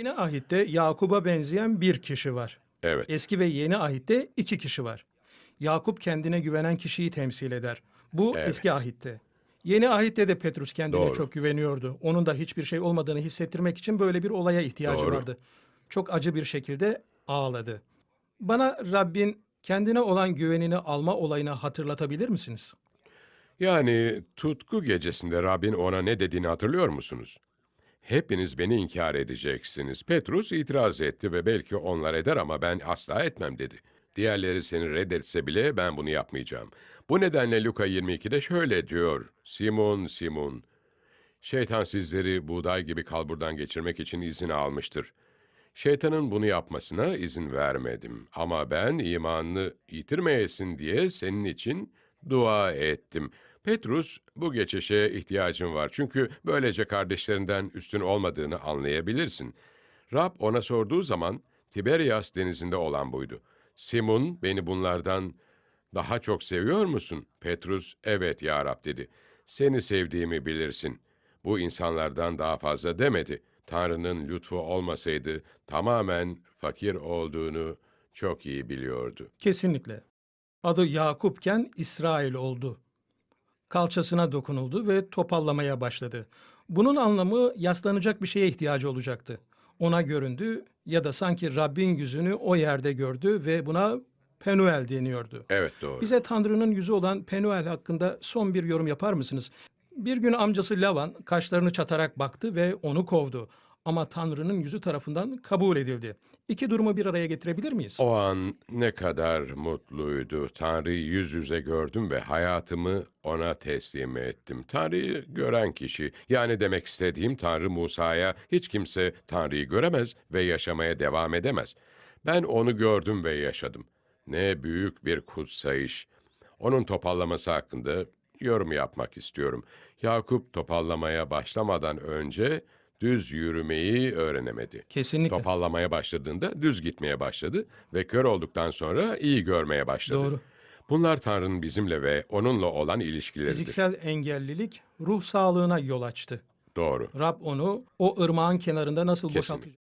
Yeni ahitte Yakup'a benzeyen bir kişi var. Evet. Eski ve yeni ahitte iki kişi var. Yakup kendine güvenen kişiyi temsil eder. Bu Evet. eski ahitte. Yeni ahitte de Petrus kendine Doğru. çok güveniyordu. Onun da hiçbir şey olmadığını hissettirmek için böyle bir olaya ihtiyacı Doğru. vardı. Çok acı bir şekilde ağladı. Bana Rabbin kendine olan güvenini alma olayını hatırlatabilir misiniz? Yani tutku gecesinde Rabbin ona ne dediğini hatırlıyor musunuz? Hepiniz beni inkar edeceksiniz. Petrus itiraz etti ve belki onlar eder ama ben asla etmem dedi. Diğerleri seni reddetse bile ben bunu yapmayacağım. Bu nedenle Luka 22'de şöyle diyor. Simon, Simon, şeytan sizleri buğday gibi kalburdan geçirmek için izin almıştır. Şeytanın bunu yapmasına izin vermedim. Ama ben imanını yitirmeyesin diye senin için dua ettim. Petrus, bu geçişe ihtiyacın var. Çünkü böylece kardeşlerinden üstün olmadığını anlayabilirsin. Rab ona sorduğu zaman Tiberias denizinde olan buydu. Simon, beni bunlardan daha çok seviyor musun? Petrus, evet ya Rab dedi. Seni sevdiğimi bilirsin. Bu insanlardan daha fazla demedi. Tanrı'nın lütfu olmasaydı tamamen fakir olduğunu çok iyi biliyordu. Kesinlikle. Adı Yakupken İsrail oldu. Kalçasına dokunuldu ve topallamaya başladı. Bunun anlamı yaslanacak bir şeye ihtiyacı olacaktı. Ona göründü ya da sanki Rabbin yüzünü o yerde gördü ve buna Penuel deniyordu. Evet doğru. Bize Tanrı'nın yüzü olan Penuel hakkında son bir yorum yapar mısınız? Bir gün amcası Lavan kaşlarını çatarak baktı ve onu kovdu. Ama Tanrı'nın yüzü tarafından kabul edildi. İki durumu bir araya getirebilir miyiz? O an ne kadar mutluydu. Tanrı'yı yüz yüze gördüm ve hayatımı ona teslim ettim. Tanrı'yı gören kişi, yani demek istediğim Tanrı Musa'ya hiç kimse Tanrı'yı göremez ve yaşamaya devam edemez. Ben onu gördüm ve yaşadım. Ne büyük bir kutsayış. Onun topallaması hakkında yorum yapmak istiyorum. Yakup topallamaya başlamadan önce düz yürümeyi öğrenemedi. Kesinlikle. Topallamaya başladığında düz gitmeye başladı ve kör olduktan sonra iyi görmeye başladı. Doğru. Bunlar Tanrı'nın bizimle ve onunla olan ilişkileridir. Fiziksel engellilik ruh sağlığına yol açtı. Doğru. Rab onu o ırmağın kenarında nasıl Kesinlikle. boşaltacak?